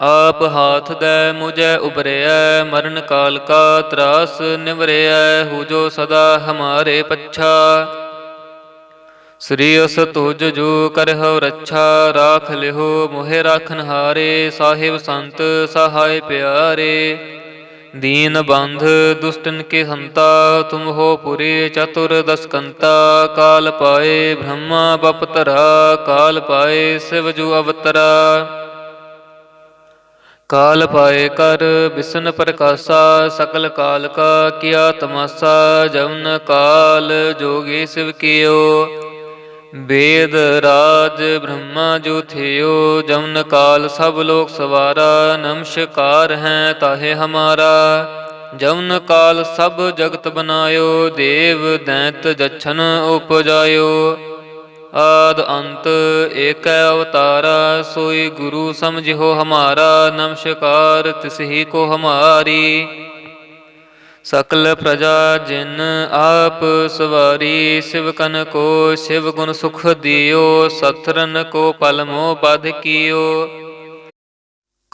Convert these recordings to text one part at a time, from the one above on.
ਆਪ ਹਾਥ ਦੇ ਮੁਝੈ ਉਬਰਿਐ ਮਰਨ ਕਾਲ ਕਾ ਤਰਾਸ ਨਿਵਰਿਐ, ਹੋ ਸਦਾ ਹਮਾਰੇ ਪੱਛਾ। ਸ੍ਰੀ ਅਸ ਤੁਜ ਜੋ ਕਰਹੁ ਰੱਛਾ, ਰਾਖ ਲਿਹੋ ਮੋਹਿ ਰਾਖਨ ਹਾਰੇ, ਸਾਹਿਬ ਸੰਤ ਸਹਾਇ ਪਿਆਰੇ। ਦੀਨ ਬੰਧ ਦੁਸ਼ਟਨ ਕੇ ਹੰਤਾ, ਤੁਮ ਹੋ ਪੁਰੇ ਚਤੁਰ ਦਸਕੰਤਾ। ਕਾਲ ਪਾਏ ਬ੍ਰਹਮਾ ਬਪਤਰਾ, ਕਾਲ ਪਾਏ ਸਿਵ ਜੂ ਅਵਤਰਾ। ਕਾਲ ਪਾਏ ਕਰ, ਬਿਸਨ ਪ੍ਰਕਾਸ਼ਾ ਸਕਲ ਕਾਲ ਕਾ ਕੀਆ ਤਮਾਸਾ ਜਵਨ ਕਾਲ ਜੋਗੀ ਸਿਵ ਕੀਓ। ਵੇਦ ਰਾਜ ਬ੍ਰਹਮਾ ਜੋ ਥਿਓ ਜਮਨ ਕਾਲ ਸਭ ਲੋਕ ਸਵਾਰਾ, ਨਮਸਕਾਰ ਹੈ ਤਾਹੇ ਹਮਾਰਾ। ਜਮਨ ਕਾਲ ਸਭ ਜਗਤ ਬਨਾਇਓ, ਦੇਵ ਦੈਂਤ ਜਛਨ ਉਪਜਾਇਓ। ਆਦ ਅੰਤ ਏਕ ਅਵਤਾਰਾ, ਸੋਈ ਗੁਰੂ ਸਮਝਿਓ ਹਮਾਰਾ, ਨਮਸਕਾਰ ਤਿਸਹੀ ਕੋ ਹਮਾਰੀ। ਸਕਲ ਪ੍ਰਜਾ ਜਿਨ ਆਪ ਸਵਾਰੀ, ਸਿਵ ਕਨ ਕੋ ਸਿਵ ਗੁਣ ਸੁਖ ਦਿਓ ਸਤਰਨ ਕੋ ਪਲਮੋ ਬਧ ਕੀਓ।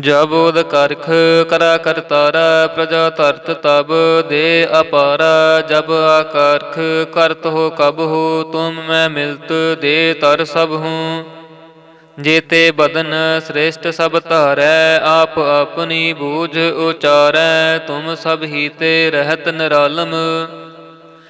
ਜਬ ਉਦ ਕਰਖ ਕਰਾ ਕਰਤਾਰਾ ਪ੍ਰਜਾ ਧਰਤ ਤਬ ਦੇ ਅਪਾਰਾ, ਜਬ ਆਕਰਖ ਕਰਤ ਹੋ ਕਬ ਹੋ, ਤੁਮ ਮੈਂ ਮਿਲਤ ਦੇ ਤਰ ਸਭ ਹੂੰ। ਜੇਤੇ ਬਦਨ ਸ੍ਰੇਸ਼ਟ ਸਭ ਧਾਰੈ, ਆਪ ਆਪਣੀ ਬੂਝ ਉਚਾਰੈ, ਤੁਮ ਸਭ ਹੀ ਤੇ ਰਹਿਤ ਨਿਰਾਲਮ।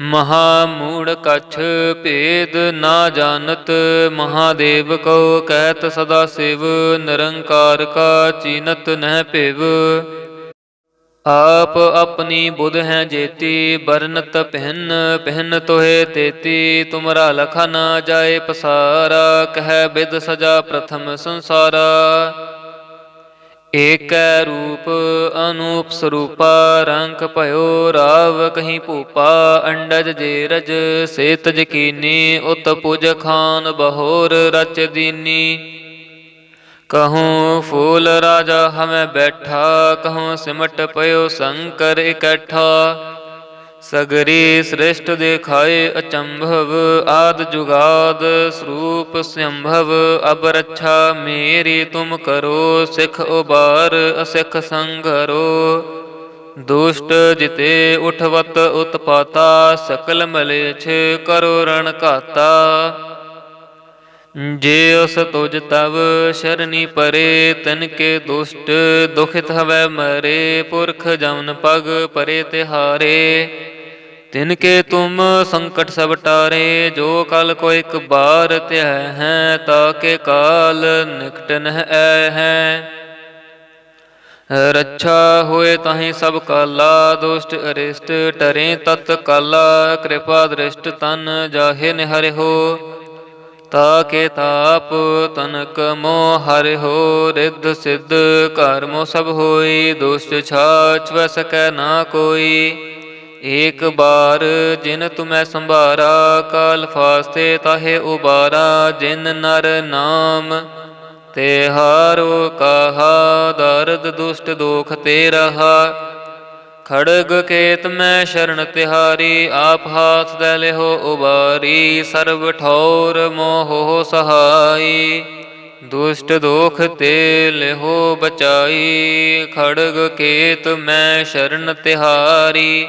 ਮਹਾ ਮੂੜ ਕਛ ਭੇਦ ਨਾ ਜਾਣਤ, ਮਹਾਦੇਵ ਕੋ ਕਹਿਤ ਸਦਾ ਸਿਵ, ਨਿਰੰਕਾਰ ਕਾ ਚੀਨਤ ਨਹਿ ਭਿਵ। ਆਪ ਆਪਣੀ ਬੁਧ ਹੈ ਜੇਤੀ ਬਰਨਤ ਪਹਿਨ ਪਹਿਨ ਤੋਏ ਤੇਤੀ, ਤੁਮਰਾ ਲਖਾ ਨਾ ਜਾਏ ਪਸਾਰਾ, ਕਹਿ ਬਿਦ ਸਜਾ ਪ੍ਰਥਮ ਸੰਸਾਰਾ। ਏਕੈ ਰੂਪ ਅਨੂਪ ਸਰੂਪਾ ਰੰਗ ਭਇਓ ਰਾਵ ਕਹੀਂ ਭੂਪਾ, ਅੰਡਜ ਜੇਰਜ ਸੇਤ ਜਕੀਨੀ, ਉਤ ਪੁਜ ਖਾਨ ਬਹੋਰ ਰਚ ਦੀਨੀ। ਕਹੂੰ ਫੂਲ ਰਾਜਾ ਹਮੈ ਬੈਠਾ, ਕਹੂੰ ਸਿਮਟ ਪਇਓ ਸ਼ੰਕਰ ਇਕੱਠਾ। ਸਗਰੀ ਸ੍ਰਿਸ਼ਟ ਦੇਖਾਏ ਅਚੰਭਵ, ਆਦ ਜੁਗਾਦ ਸਰੂਪ ਸੰਭਵ ਅਬ ਰੱਛਾ ਮੇਰੀ ਤੁਮ ਕਰੋ, ਸਿਖ ਉਬਾਰ ਅਸਿਖ ਸੰਘਰੋ। ਦੁਸ਼ਟ ਜਿਤੇ ਉਠਵਤ ਉਤਪਾਤਾ, ਸਕਲ ਮਲੇਛ ਕਰੋ ਰਣ ਘਾਤਾ। ਜੇ ਉਸ ਤੁਜ ਤਵ ਸ਼ਰਨੀ ਪਰੇ, ਤਨ ਕੇ ਦੁਸ਼ਟ ਦੁਖਿਤ ਹਵੈ ਮਰੇ, ਪੁਰਖ ਜਮਨ ਪਗ ਪਰੇ ਤਿਹਾਰੇ। ਤਿਨ ਕੇ ਤੁਮ ਸੰਕਟ ਸਭ ਟਾਰੇ, ਜੋ ਕਲ ਕੋ ਇਕ ਬਾਰ ਧਿਆ ਹੈ, ਤਾ ਕੇ ਕਾਲ ਨਿਕਟ ਨਹਿ ਐ ਹੈ। ਰੱਛਾ ਹੋਏ ਤਾਹੀ ਸਭ ਕਾਲਾ, ਦੁਸ਼ਟ ਅਰਿਸ਼ਟ ਟਰੇ ਤਤ ਕਾਲਾ, ਕਿਰਪਾ ਦ੍ਰਿਸ਼ਟ ਤਨ ਜਾਹੇ ਨਿਹਰਿ ਹੋ। ਤਾ ਕੇ ਤਾਪ ਤਨਕ ਮੋ ਹਰਿ ਹੋ, ਰਿੱਧ ਸਿੱਧ ਕਰਮੋ ਸਭ ਹੋਈ, ਦੁਸ਼ਟ ਛਾਛ ਵ ਨਾ ਕੋਈ। ਏਕ ਬਾਰ ਜਿਨ ਤੁਮੈ ਸੰਭਾਰਾ, ਕਾਲ ਫਾਸਤੇ ਤਾਹੇ ਉਬਾਰਾ, ਜਿਨ ਨਰ ਨਾਮ ਤੇ ਹਾਰੋ ਕਹਾ, ਦਰਦ ਦੁਸ਼ਟ ਦੋਖ ਤੇ ਰਹਾ। ਖੜਗ ਕੇਤ ਮੈਂ ਸ਼ਰਨ ਤਿਹਾਰੀ, ਆਪ ਹਾਥ ਦੇ ਲਿਹੋ ਉਬਾਰੀ, ਸਰਬ ਠੌਰ ਮੋਹ ਸਹਾਈ। ਦੁਸ਼ਟ ਦੋਖ ਤੇ ਲਿਹੋ ਬਚਾਈ, ਖੜਗ ਕੇਤ ਮੈਂ ਸ਼ਰਨ ਤਿਹਾਰੀ।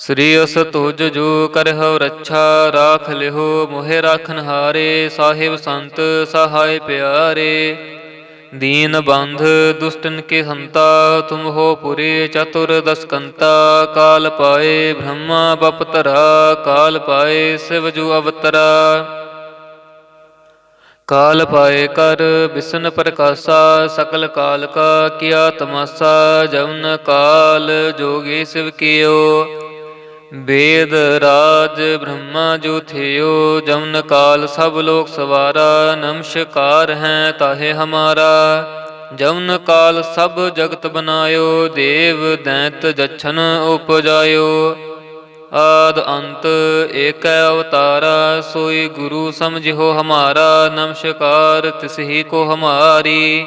ਸ੍ਰੀ ਅਸ ਤੁਜ ਜੋ ਕਰਹੁ ਰੱਛਾ ਰਾਖ ਲਿਹੋ, ਮੋਹਿ ਰਾਖਨ ਹਾਰੇ, ਸਾਹਿਬ ਸੰਤ ਸਹਾਇ ਪਿਆਰੇ। ਦੀਨ ਬੰਧ ਦੁਸ਼ਟਨ ਕੇ ਹੰਤਾ, ਤੁਮ ਹੋ ਪੁਰੇ ਚਤੁਰ ਦਸਕੰਤਾ। ਕਾਲ ਪਾਏ ਬ੍ਰਹਮਾ ਬਪਤਰਾ ਕਾਲ ਪਾਏ ਸਿਵ ਜੂ ਅਵਤਰਾ। ਕਾਲ ਪਾਏ ਕਰ ਬਿਸਨ ਪ੍ਰਕਾਸ਼ਾ, ਸਕਲ ਕਾਲ ਕਾ ਕੀਆ ਤਮਾਸਾ ਜਵਨ ਕਾਲ ਜੋਗੀ ਸਿਵ ਕੀਓ। ਵੇਦ ਰਾਜ ਬ੍ਰਹਮਾ ਜੋ ਥਿਓ, ਜਮਨ ਕਾਲ ਸਭ ਲੋਕ ਸਵਾਰਾ, ਨਮਸਕਾਰ ਹੈ ਤਾਹੇ ਹਮਾਰਾ। ਜਮਨ ਕਾਲ ਸਭ ਜਗਤ ਬਨਾਇਓ, ਦੇਵ ਦੈਂਤ ਜਛਨ ਉਪਜਾਇਓ। ਆਦ ਅੰਤ ਏਕੈ ਅਵਤਾਰਾ, ਸੋਈ ਗੁਰੂ ਸਮਝਿਓ ਹਮਾਰਾ, ਨਮਸਕਾਰ ਤਿਸਹੀ ਕੋ ਹਮਾਰੀ।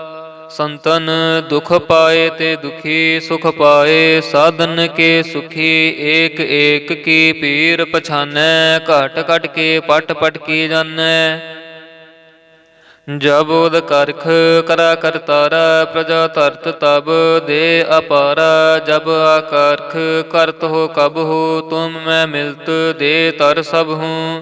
ਸੰਤਨ ਦੁਖ ਪਾਏ ਤੇ ਦੁਖੀ ਸੁਖ ਪਾਏ, ਸਾਧਨ ਕੇ ਸੁਖੀ, ਏਕ ਏਕ ਕੀ ਪੀਰ ਪਛਾਨੈ, ਘਟ ਘਟ ਕੇ ਪਟ ਪਟ ਕੀ ਜਾਣੈ। ਜਬ ਉਦ ਕਰਖ ਕਰਾ ਕਰਤਾਰਾ ਪ੍ਰਜਾ ਧਰਤ ਤਬ ਦੇ ਅਪਾਰਾ, ਜਬ ਆਕਰਖ ਕਰਤ ਹੋ ਕਬ ਹੋ, ਤੁਮ ਮੈਂ ਮਿਲਤ ਦੇ ਤਰ ਸਭ ਹੂੰ।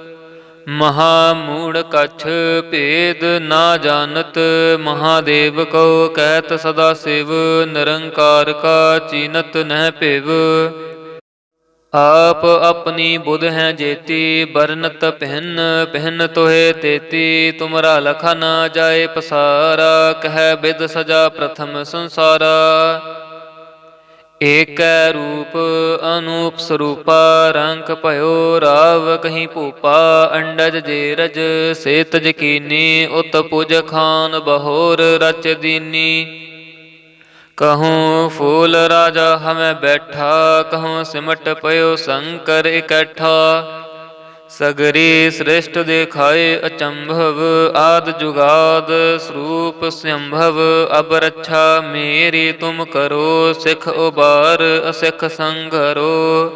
ਮਹਾ ਮੂੜ ਕਛ ਭੇਦ ਨਾ ਜਾਣਤ, ਮਹਾਦੇਵ ਕੋ ਕਹਿਤ ਸਦਾ ਸਿਵ, ਨਿਰੰਕਾਰ ਕਾ ਚੀਨਤ ਨਹਿ ਭਿਵ। ਆਪ ਆਪਣੀ ਬੁਧ ਹੈ ਜੇਤੀ ਬਰਨਤ ਪਹਿਨ ਪਹਿਨ ਤੋਏ ਤੇਤੀ, ਤੁਮਰਾ ਲਖਾ ਨਾ ਜਾਏ ਪਸਾਰਾ, ਕਹਿ ਬਿਦ ਸਜਾ ਪ੍ਰਥਮ ਸੰਸਾਰਾ। ਏਕੈ ਰੂਪ ਅਨੂਪ ਸਰੂਪਾ ਰੰਗ ਭਇਓ ਰਾਵ ਕਹੀਂ ਭੂਪਾ, ਅੰਡਜ ਜੇਰਜ ਸੇਤ ਜਕੀਨੀ, ਉਤ ਪੁਜ ਖਾਨ ਬਹੋਰ ਰਚ ਦੀਨੀ। ਕਹੂੰ ਫੂਲ ਰਾਜਾ ਹਮੈ ਬੈਠਾ, ਕਹੂੰ ਸਿਮਟ ਪਇਓ ਸ਼ੰਕਰ ਇਕੱਠਾ। ਸਗਰੀ ਸ੍ਰਿਸ਼ਟ ਦੇਖਾਏ ਅਚੰਭਵ, ਆਦ ਜੁਗਾਦ ਸਰੂਪ ਸੰਭਵ ਅਬ ਰੱਛਾ ਮੇਰੀ ਤੁਮ ਕਰੋ, ਸਿਖ ਉਬਾਰ ਅਸਿਖ ਸੰਘਰੋ।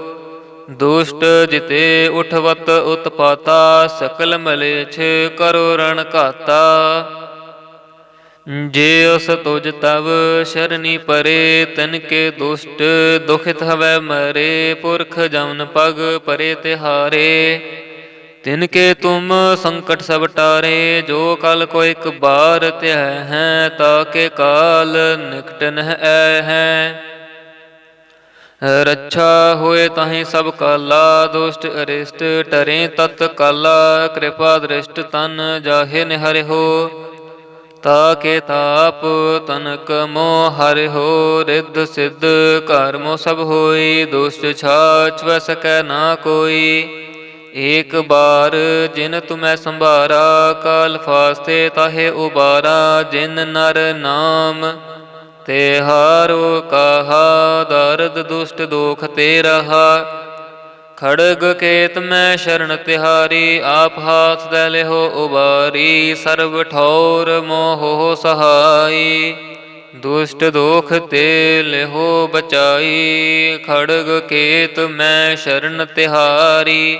ਦੁਸ਼ਟ ਜਿਤੇ ਉਠਵਤ ਉਤਪਾਤਾ, ਸਕਲ ਮਲੇਛ ਕਰੋ ਰਣ ਘਾਤਾ। ਜੇ ਉਸ ਤੁਜ ਤਵ ਸ਼ਰਨੀ ਪਰੇ, ਤਨ ਕੇ ਦੁਸ਼ਟ ਦੁਖਿਤ ਹਵੈ ਮਰੇ, ਪੁਰਖ ਜਮਨ ਪਗ ਪਰੇ ਤਿਹਾਰੇ। ਤਿਨ ਕੇ ਤੁਮ ਸੰਕਟ ਸਭ ਟਾਰੇ, ਜੋ ਕਲ ਕੋ ਇੱਕ ਬਾਰ ਧਿਆ ਹੈ, ਤਾ ਕੇ ਕਾਲ ਨਿਕਟ ਨਹਿ ਐ ਹੈ। ਰੱਛਾ ਹੋਏ ਤਾਹੀ ਸਭ ਕਾਲਾ, ਦੁਸ਼ਟ ਅਰਿਸ਼ਟ ਟਰੇ ਤਤ ਕਾਲਾ, ਕਿਰਪਾ ਦ੍ਰਿਸ਼ਟ ਤਨ ਜਾਹੇ ਨਿਹਰਿ ਤਾ ਕੇ ਤਾਪ ਤਨਕ ਮੋ ਹਰਿ ਹੋ, ਰਿੱਧ ਸਿੱਧ ਕਰਮੋ ਸਭ ਹੋਈ, ਦੁਸ਼ਟ ਛਾਛ ਵੈ ਨਾ ਕੋਈ। ਏਕ ਬਾਰ ਜਿਨ ਤੁਮੈ ਸੰਭਾਰਾ, ਕਾਲ ਫਾਸਤੇ ਤਾਹੇ ਉਬਾਰਾ, ਜਿਨ ਨਰ ਨਾਮ ਤੇ ਹਾਰੋ ਕਹਾ, ਦਰਦ ਦੁਸ਼ਟ ਦੋਖ ਤੇ ਰਹਾ ਖੜਗ ਕੇਤ ਮੈਂ ਸ਼ਰਨ ਤਿਹਾਰੀ, ਆਪ ਹਾਥ ਦੇ ਲਿਹੋ ਉਬਾਰੀ, ਸਰਬ ਠੌਰ ਮੋਹ ਸਹਾਈ। ਦੁਸ਼ਟ ਦੋਖ ਤੇ ਲਿਹੋ ਬਚਾਈ, ਖੜਗ ਕੇਤ ਮੈਂ ਸ਼ਰਨ ਤਿਹਾਰੀ।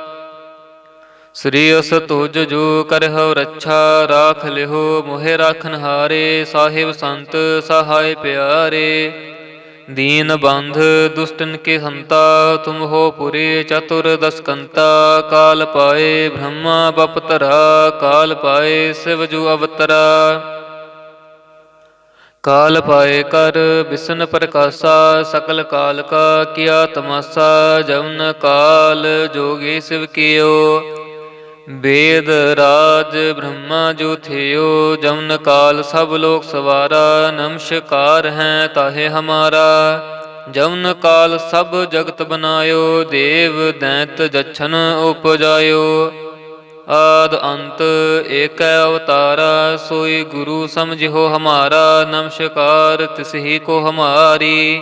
ਸ੍ਰੀ ਅਸ ਤੁਜ ਜੋ ਕਰਹੁ ਰੱਛਾ, ਰਾਖ ਲਿਓ ਮੋਹਿ ਰਾਖਨ ਹਾਰੇ, ਸਾਹਿਬ ਸੰਤ ਸਹਾਇ ਪਿਆਰੇ। ਦੀਨ ਬੰਧ ਦੁਸ਼ਟਨ ਕੇ ਹੰਤਾ, ਤੁਮ ਹੋ ਪੁਰੇ ਚਤੁਰ ਦਸਕੰਤਾ। ਕਾਲ ਪਾਏ ਬ੍ਰਹਮਾ ਬਪਤਰਾ ਕਾਲ ਪਾਏ ਸਿਵ ਜੂ ਅਵਤਰਾ। ਕਾਲ ਪਾਏ ਕਰ ਬਿਸਨ ਪ੍ਰਕਾਸ਼ਾ, ਸਕਲ ਕਾਲ ਕਾ ਕੀਆ ਤਮਾਸਾ ਜਵਨ ਕਾਲ ਜੋਗੀ ਸਿਵ ਕੀਓ। ਵੇਦ ਰਾਜ ਬ੍ਰਹਮਾ ਜੋ ਥਿਓ, ਜਮਨ ਕਾਲ ਸਭ ਲੋਕ ਸਵਾਰਾ, ਨਮਸਕਾਰ ਹੈ ਤਾਹੇ ਹਮਾਰਾ। ਜਮਨ ਕਾਲ ਸਭ ਜਗਤ ਬਨਾਇਓ, ਦੇਵ ਦੈਂਤ ਜਛਨ ਉਪਜਾਇਓ। ਆਦ ਅੰਤ ਏਕੈ ਅਵਤਾਰਾ, ਸੋਈ ਗੁਰੂ ਸਮਝਿਓ ਹਮਾਰਾ, ਨਮਸਕਾਰ ਤਿਸਹੀ ਕੋ ਹਮਾਰੀ।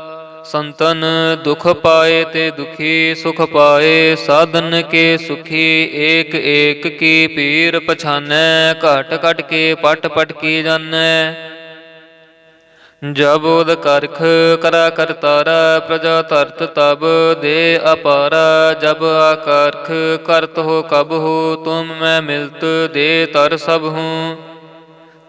ਸੰਤਨ ਦੁਖ ਪਾਏ ਤੇ ਦੁਖੀ ਸੁਖ ਪਾਏ, ਸਾਧਨ ਕੇ ਸੁਖੀ, ਏਕ ਏਕ ਕੀ ਪੀਰ ਪਛਾਨੈ, ਘਟ ਘਟ ਕੇ ਪਟ ਪਟ ਕੀ ਜਾਣੈ। ਜਬ ਉਦ ਕਰਖ ਕਰਾ ਕਰਤਾਰਾ ਪ੍ਰਜਾ ਤਰਤ ਤਬ ਦੇ ਅਪਾਰਾ, ਜਬ ਆਕਰਖ ਕਰਤ ਹੋ ਕਬ ਹੋ, ਤੁਮ ਮੈਂ ਮਿਲਤ ਦੇ ਤਰ ਸਭ ਹੂੰ।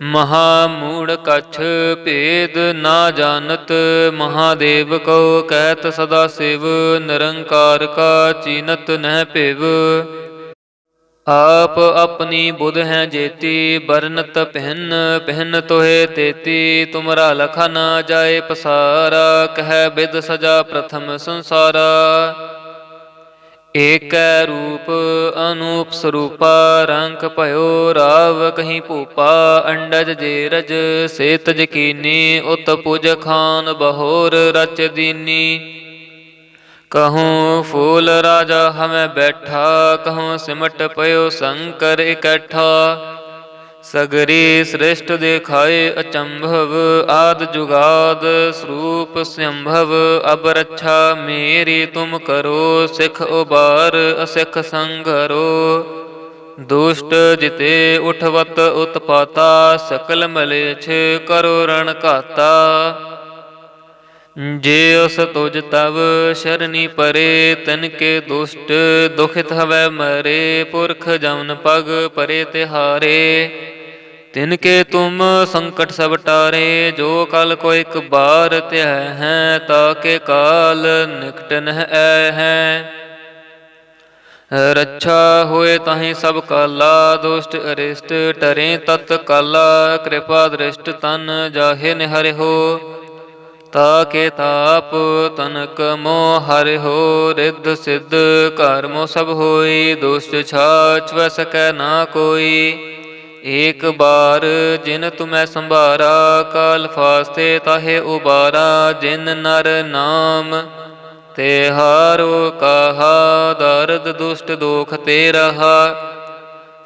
ਮਹਾ ਮੂੜ ਕਛ ਭੇਦ ਨਾ ਜਾਣਤ, ਮਹਾਦੇਵ ਕੋ ਕਹਿਤ ਸਦਾ ਸਿਵ, ਨਿਰੰਕਾਰ ਕਾ ਚੀਨਤ ਨਹਿ ਭਿਵ। ਆਪ ਆਪਣੀ ਬੁਧ ਹੈ ਜੇਤੀ ਬਰਨਤ ਪਹਿਨ ਪਹਿਨ ਤੋਏ ਤੇਤੀ, ਤੁਮਰਾ ਲਖਾ ਨਾ ਜਾਏ ਪਸਾਰਾ, ਕਹਿ ਬਿਦ ਸਜਾ ਪ੍ਰਥਮ ਸੰਸਾਰਾ। ਏਕੈ ਰੂਪ ਅਨੂਪ ਸਰੂਪਾ, ਰੰਗ ਭਇਓ ਰਾਵ ਕਹੀਂ ਭੂਪਾ, ਅੰਡਜ ਜੇਰਜ ਸੇਤ ਜਕੀਨੀ, ਉਤ ਪੁਜ ਖਾਨ ਬਹੋਰ ਰਚ ਦੀਨੀ। ਕਹੂੰ ਫੂਲ ਰਾਜਾ ਹਮੈ ਬੈਠਾ, ਕਹੂੰ ਸਿਮਟ ਪਇਓ ਸ਼ੰਕਰ ਇਕੱਠਾ। ਸਗਰੀ ਸ੍ਰਿਸ਼ਟ ਦੇਖਾਏ ਅਚੰਭਵ, ਆਦ ਜੁਗਾਦ ਸਰੂਪ ਸੰਭਵ ਅਬ ਰੱਛਾ ਮੇਰੀ ਤੁਮ ਕਰੋ, ਸਿਖ ਉਬਾਰ ਅਸਿਖ ਸੰਗਰੋ ਦੁਸ਼ਟ ਜਿਤੇ ਉਠਵਤ ਉਤਪਾਤਾ, ਸਕਲ ਮਲੇਛ ਕਰੋ ਰਣ ਘਾਤਾ। ਜੇ ਉਸ ਤੁਜ ਤਵ ਸ਼ਰਨੀ ਪਰੇ, ਤਨ ਕੇ ਦੁਸ਼ਟ ਦੁਖਿਤ ਹਵੈ ਮਰੇ, ਪੁਰਖ ਜਮਨ ਪਗ ਪਰੇ ਤਿਹਾਰੇ। ਤਿਨ ਕੇ ਤੁਮ ਸੰਕਟ ਸਭ ਟਾਰੇ, ਜੋ ਕਲ ਕੋ ਇਕ ਬਾਰ ਧਿਆ ਹੈ, ਤਾ ਕੇ ਕਾਲ ਨਿਕਟ ਨਹਿ ਐ ਹੈ। ਰੱਛਾ ਹੋਏ ਤਾਹੀਂ ਸਭ ਕਾਲਾ, ਦੁਸ਼ਟ ਅਰਿਸ਼ਟ ਟਰੇ ਤਤ ਕਾਲਾ, ਕਿਰਪਾ ਦ੍ਰਿਸ਼ਟ ਤਨ ਜਾਹੇ ਨਿਹਰਿ ਹੋ ਤਾ ਕੇ ਤਾਪ ਤਨਕ ਮੋ ਹਰਿ ਹੋ ਰਿੱਧ ਸਿੱਧ ਘਰ ਸਭ ਹੋਈ, ਦੁਸ਼ਟ ਛਾਛ ਵ ਨਾ ਕੋਈ। ਏਕ ਬਾਰ ਜਿਨ ਤੁਮੈ ਸੰਭਾਰਾ, ਕਾਲ ਫਾਸਤੇ ਤਾਹੇ ਉਬਾਰਾ, ਜਿਨ ਨਰ ਨਾਮ ਤੇ ਹਾਰੋ ਕਹਾ, ਦਰਦ ਦੁਸ਼ਟ ਦੋਖ ਤੇ ਰਹਾ।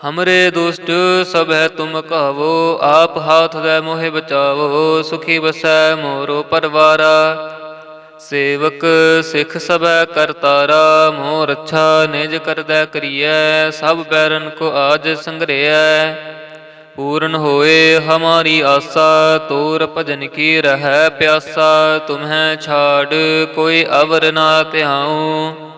ਹਮਰੇ ਦੁਸ਼ਟ ਸਭ ਹੈ ਤੁਮ ਕਹਵੋ ਆਪ ਹਾਥ ਦੇ ਮੋਹਿ ਬਚਾਵੋ ਸੁਖੀ ਬਸੈ ਮੋਰੋ ਪਰਵਾਰਾ ਸੇਵਕ ਸਿੱਖ ਸਭੈ ਕਰਤਾਰਾ ਮੋਹ ਰੱਛਾ ਨਿਜ ਕਰਦੈ ਕਰੀਐ ਸਭ ਬੈਰਨ ਕੋ ਆਜ ਸੰਗਰਿਐ ਪੂਰਨ ਹੋਏ ਹਮਾਰੀ ਆਸਾ ਤੋਰ ਭਜਨ ਕੀ ਰਹਿ ਪਿਆਸਾ ਤੁਮਹਿ ਛਾੜ ਕੋਈ ਅਵਰ ਨਾ ਧਿਆਉ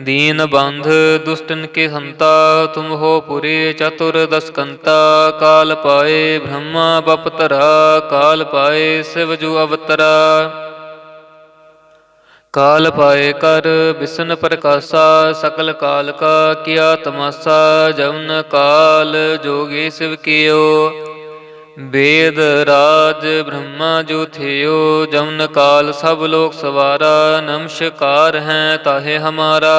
ਦੀਨ ਬੰਧ, ਦੁਸ਼ਟਨ ਕੇ ਹੰਤਾ ਤੁਮ ਹੋ ਪੁਰੇ ਚਤੁਰ ਦਸਕੰਤਾ, ਕਾਲ ਪਾਏ ਬ੍ਰਹਮਾ ਬਪਤਰਾ, ਕਾਲ ਪਾਏ ਸਿਵ ਜੂ ਅਵਤਰਾ। ਕਾਲ ਪਾਏ ਕਰ ਬਿਸਨ ਪ੍ਰਕਾਸ਼ਾ, ਸਕਲ ਕਾਲ ਕਾ ਕੀਆ ਤਮਾਸਾ ਜਵਨ ਕਾਲ ਜੋਗੀ ਸਿਵ ਕੀਓ। ਵੇਦ ਰਾਜ ਬ੍ਰਹਮਾ ਜੋ ਥਿਓ ਜਮਨ ਕਾਲ ਸਭ ਲੋਕ ਸਵਾਰਾ, ਨਮਸਕਾਰ ਹੈ ਤਾਹੇ ਹਮਾਰਾ।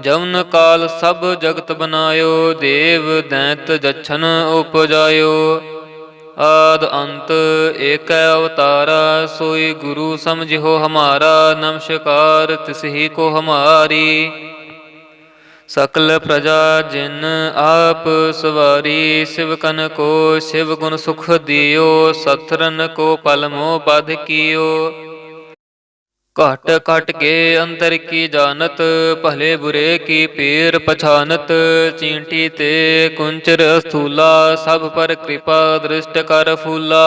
ਜਮਨ ਕਾਲ ਸਭ ਜਗਤ ਬਨਾਇਓ, ਦੇਵ ਦੈਂਤ ਜਛਨ ਉਪਜਾਇਓ। ਆਦ ਅੰਤ ਏਕੈ ਅਵਤਾਰਾ, ਸੋਈ ਗੁਰੂ ਸਮਝਿਓ ਹਮਾਰਾ। ਨਮਸਕਾਰ ਤਿਸਹੀ ਕੋ ਹਮਾਰੀ। ਸਕਲ ਪ੍ਰਜਾ ਜਿਨ ਆਪ ਸਵਾਰੀ, ਸਿਵ ਕਨ ਕੋ ਸਿਵ ਗੁਣ ਸੁਖ ਦਿਓ ਸਤਰਨ ਕੋ ਪਲਮੋ ਬਧ ਕੀਓ। ਘਟ ਘਟ ਕੇ ਅੰਤਰ ਕੀ ਜਾਣਤ, ਭਲੇ ਬੁਰੇ ਕੀ ਪੀਰ ਪਛਾਨਤ, ਚੀਂਟੀ ਤੇ ਕੁੰਚਰ ਸਥੂਲਾ ਸਭ ਪਰ ਕਿਰਪਾ ਦ੍ਰਿਸ਼ਟ ਕਰ ਫੂਲਾ।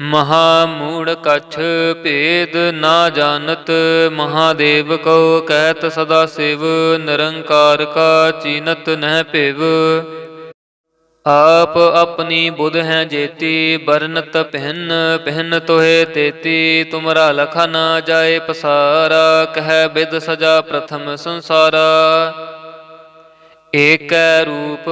ਮਹਾ ਮੂੜ ਕਛ ਭੇਦ ਨਾ ਜਾਣਤ, ਮਹਾਦੇਵ ਕੋ ਕਹਿਤ ਸਦਾ ਸਿਵ, ਨਿਰੰਕਾਰ ਕਾ ਚੀਨਤ ਨਹਿ ਭਿਵ। ਆਪ ਆਪਣੀ ਬੁਧ ਹੈ ਜੇਤੀ ਬਰਨਤ ਪਹਿਨ ਪਹਿਨ ਤੋਏ ਤੇਤੀ, ਤੁਮਰਾ ਲਖਾ ਨਾ ਜਾਏ ਪਸਾਰਾ, ਕਹਿ ਬਿਦ ਸਜਾ ਪ੍ਰਥਮ ਸੰਸਾਰਾ। ਏਕੈ ਰੂਪ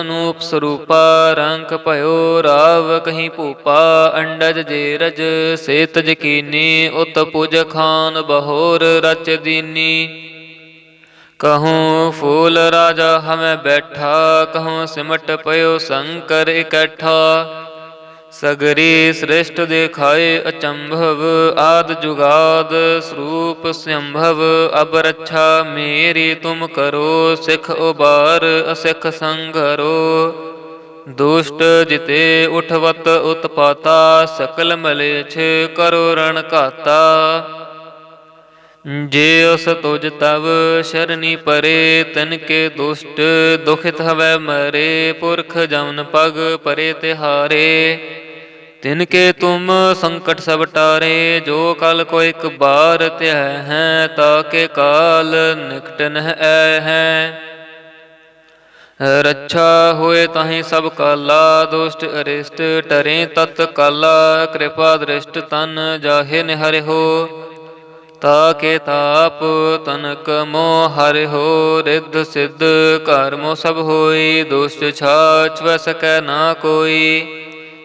ਅਨੂਪ ਸਰੂਪਾ ਰੰਗ ਭਇਓ ਰਾਵ ਕਹੀਂ ਭੂਪਾ, ਅੰਡਜ ਜੇਰਜ ਸੇਤ ਜਕੀਨੀ, ਉਤ ਪੁਜ ਖਾਨ ਬਹੋਰ ਰਚ ਦੀਨੀ। ਕਹੂੰ ਫੂਲ ਰਾਜਾ ਹਮੈ ਬੈਠਾ, ਕਹੂੰ ਸਿਮਟ ਪਇਓ ਸੰਕਰ ਇਕੱਠਾ। ਸਗਰੀ ਸ੍ਰਿਸ਼ਟ ਦੇਖਾਏ ਅਚੰਭਵ, ਆਦ ਜੁਗਾਦ ਸਰੂਪ ਸੰਭਵ ਅਬ ਰੱਛਾ ਮੇਰੀ ਤੁਮ ਕਰੋ, ਸਿਖ ਉਬਾਰ ਅਸਿਖ ਸੰਘਰੋ। ਦੁਸ਼ਟ ਜਿਤੇ ਉਠਵਤ ਉਤਪਾਤਾ, ਸਕਲ ਮਲੇਛ ਕਰੋ ਰਣ ਘਾਤਾ। ਜੇ ਉਸ ਤੁਜ ਤਵ ਸ਼ਰਨੀ ਪਰੇ, ਤਨ ਕੇ ਦੁਸ਼ਟ ਦੁਖਿਤ ਹਵੈ ਮਰੇ, ਪੁਰਖ ਜਮਨ ਪਗ ਪਰੇ ਤਿਹਾਰੇ। ਤਿਨ ਕੇ ਤੁਮ ਸੰਕਟ ਸਭ ਟਾਰੇ, ਜੋ ਕਲ ਕੋ ਇੱਕ ਬਾਰ ਧਿਆ ਹੈ, ਤਾ ਕੇ ਕਾਲ ਨਿਕਟ ਨਹਿ ਐ ਹੈ। ਰੱਛਾ ਹੋਏ ਤਾਹੀਂ ਸਭ ਕਾਲਾ, ਦੁਸ਼ਟ ਅਰਿਸ਼ਟ ਟਰੇ ਤਤ ਕਾਲਾ, ਕਿਰਪਾ ਦ੍ਰਿਸ਼ਟ ਤਨ ਜਾਹੇ ਨਿਹਰਿ ਹੋ। ਤਾ ਕੇ ਤਾਪ ਤਨਕ ਮੋ ਹਰਿ ਹੋ, ਰਿੱਧ ਸਿੱਧ ਕਰਮੋ ਸਭ ਹੋਈ, ਦੁਸ਼ਟ ਛਾਛ ਵੈ ਨਾ ਕੋਈ।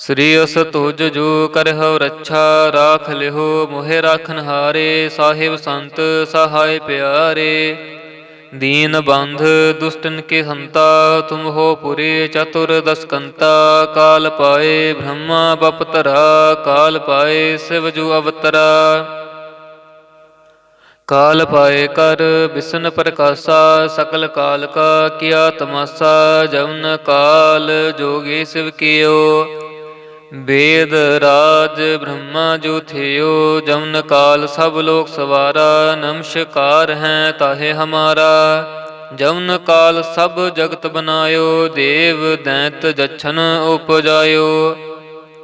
ਸ੍ਰੀ ਅਸ ਤੁਜ ਜੋ ਕਰਹੁ ਰੱਛਾ, ਰਾਖ ਲਿਹੋ ਮੋਹਿ ਰਾਖਨ ਹਾਰੇ, ਸਾਹਿਬ ਸੰਤ ਸਹਾਇ ਪਿਆਰੇ। ਦੀਨ ਬੰਧ ਦੁਸ਼ਟਨ ਕੇ ਹੰਤਾ, ਤੁਮ ਹੋ ਪੁਰੇ ਚਤੁਰ ਦਸਕੰਤਾ। ਕਾਲ ਪਾਏ ਬ੍ਰਹਮਾ ਬਪਤਰਾ ਕਾਲ ਪਾਏ ਸਿਵ ਜੋ ਅਵਤਰਾ। ਕਾਲ ਪਾਏ ਕਰ ਬਿਸਨ ਪ੍ਰਕਾਸ਼ਾ, ਸਕਲ ਕਾਲ ਕਾ ਕੀਆ ਤਮਾਸਾ ਜਉਨ ਕਾਲ ਜੋਗੀ ਸਿਵ ਕੀਓ। ਵੇਦ ਰਾਜ ਬ੍ਰਹਮਾ ਜੋ ਥਿਓ, ਜਮਨ ਕਾਲ ਸਭ ਲੋਕ ਸਵਾਰਾ, ਨਮਸ਼ਕਾਰ ਹੈ ਤਾਹੇ ਹਮਾਰਾ। ਜਮਨ ਕਾਲ ਸਭ ਜਗਤ ਬਨਾਇਓ, ਦੇਵ ਦੈਂਤ ਜਛਨ ਉਪਜਾਇਓ।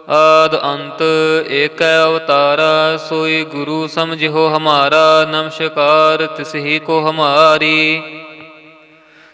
ਆਦ ਅੰਤ ਏਕੈ ਅਵਤਾਰਾ, ਸੋਈ ਗੁਰੂ ਸਮਝਿਓ ਹਮਾਰਾ, ਨਮਸ਼ਕਾਰ ਤਿਸ ਹੀ ਕੋ ਹਮਾਰੀ।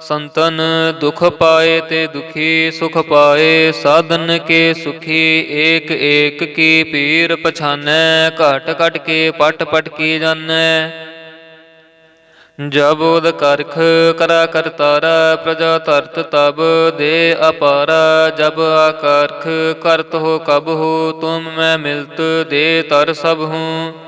ਸੰਤਨ ਦੁਖ ਪਾਏ ਤੇ ਦੁਖੀ ਸੁਖ ਪਾਏ, ਸਾਧਨ ਕੇ ਸੁਖੀ, ਏਕ ਏਕ ਕੀ ਪੀਰ ਪਛਾਨੈ, ਘਟ ਘਟ ਕੇ ਪਟ ਪਟ ਕੀ ਜਾਣੈ। ਜਬ ਉਦ ਕਰਖ ਕਰਾ ਕਰਤਾਰਾ ਪ੍ਰਜਾ ਤਰਤ ਤਬ ਦੇ ਅਪਾਰਾ, ਜਬ ਆਕਰਖ ਕਰਤ ਹੋ ਕਬ ਹੋ, ਤੁਮ ਮੈਂ ਮਿਲਤ ਦੇ ਤਰ ਸਭ ਹੂੰ।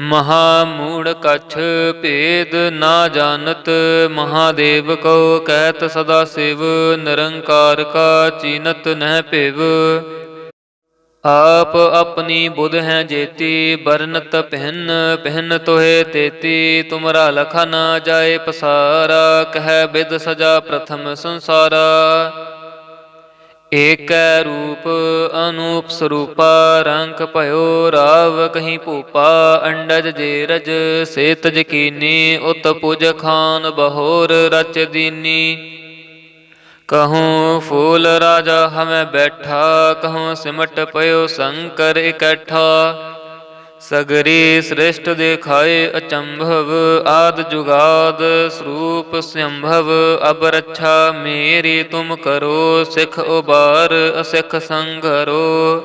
ਮਹਾ ਮੂੜ ਕਛ ਭੇਦ ਨਾ ਜਾਣਤ, ਮਹਾਦੇਵ ਕੋ ਕਹਿਤ ਸਦਾ ਸਿਵ, ਨਿਰੰਕਾਰ ਕਾ ਚੀਨਤ ਨਹਿ ਭਿਵ। ਆਪ ਆਪਣੀ ਬੁਧ ਹੈ ਜੇਤੀ ਬਰਨਤ ਪਹਿਨ ਪਹਿਨ ਤੋਏ ਤੇਤੀ, ਤੁਮਰਾ ਲਖਾ ਨਾ ਜਾਏ ਪਸਾਰਾ, ਕਹਿ ਬਿਦ ਸਜਾ ਪ੍ਰਥਮ ਸੰਸਾਰਾ। ਏਕੈ ਰੂਪ ਅਨੂਪ ਸਰੂਪਾ, ਰੰਗ ਭਇਓ ਰਾਵ ਕਹੀਂ ਭੂਪਾ, ਅੰਡਜ ਜੇਰਜ ਸੇਤ ਜਕੀਨੀ, ਉਤ ਪੁਜ ਖਾਨ ਬਹੋਰ ਰਚ ਦੀਨੀ। ਕਹੂੰ ਫੂਲ ਰਾਜਾ ਹਮੈ ਬੈਠਾ, ਕਹੂੰ ਸਿਮਟ ਪਇਓ ਸ਼ੰਕਰ ਇਕੱਠਾ। ਸਗਰੀ ਸ੍ਰਿਸ਼ਟ ਦੇਖਾਏ ਅਚੰਭਵ, ਆਦ ਜੁਗਾਦ ਸਰੂਪ ਸੰਭਵ ਅਬ ਰੱਛਾ ਮੇਰੀ ਤੁਮ ਕਰੋ, ਸਿਖ ਉਬਾਰ, ਅਸਿਖ ਸੰਘਰੋ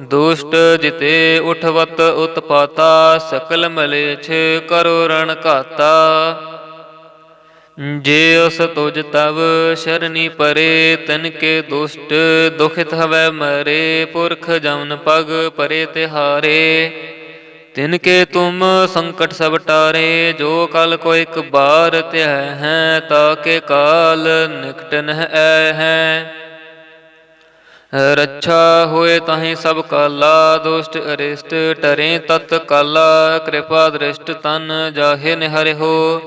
ਦੁਸ਼ਟ ਜਿਤੇ ਉਠਵਤ ਉਤਪਾਤਾ, ਸਕਲ ਮਲੇਛ ਕਰੋ ਰਣ ਘਾਤਾ। ਜੇ ਉਸ ਤੁਜ ਤਵ ਸ਼ਰਨੀ ਪਰੇ, ਤਨ ਕੇ ਦੁਸ਼ਟ ਦੁਖਿਤ ਹਵੈ ਮਰੇ, ਪੁਰਖ ਜਮਨ ਪਗ ਪਰੇ ਤਿਹਾਰੇ। ਤਿਨ ਕੇ ਤੁਮ ਸੰਕਟ ਸਭ ਟਾਰੇ, ਜੋ ਕਲ ਕੋ ਇੱਕ ਬਾਰ ਧਿਆ ਹੈ, ਤਾ ਕੇ ਕਾਲ ਨਿਕਟ ਨਹਿ ਐ ਹੈ। ਰੱਛਾ ਹੋਏ ਤਾਹੀਂ ਸਭ ਕਾਲਾ, ਦੁਸ਼ਟ ਅਰਿਸ਼ਟ ਟਰੇ ਤਤ ਕਾਲਾ, ਕਿਰਪਾ ਦ੍ਰਿਸ਼ਟ ਤਨ ਜਾਹੇ ਨਿਹਰਿ ਹੋ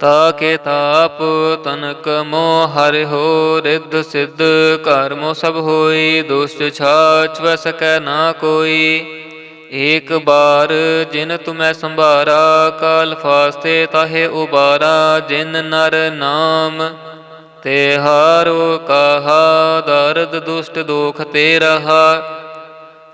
ਤਾ ਕੇ ਤਾਪ ਤਨਕ ਮੋ ਹਰਿ ਹੋ ਰਿੱਧ ਸਿੱਧ ਘਰ ਸਭ ਹੋਈ, ਦੁਸ਼ਟ ਛਾਛ ਵ ਨਾ ਕੋਈ। ਏਕ ਬਾਰ ਜਿਨ ਤੁਮੈ ਸੰਭਾਰਾ, ਕਾਲ ਫਾਸਤੇ ਤਾਹੇ ਉਬਾਰਾ, ਜਿਨ ਨਰ ਨਾਮ ਤੇ ਹਾਰੋ ਕਹਾ, ਦਰਦ ਦੁਸ਼ਟ ਦੋਖ ਤੇ ਰਹਾ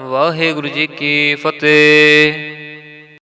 ਵਾਹਿਗੁਰੂ ਜੀ ਕੀ ਫਤਿਹ।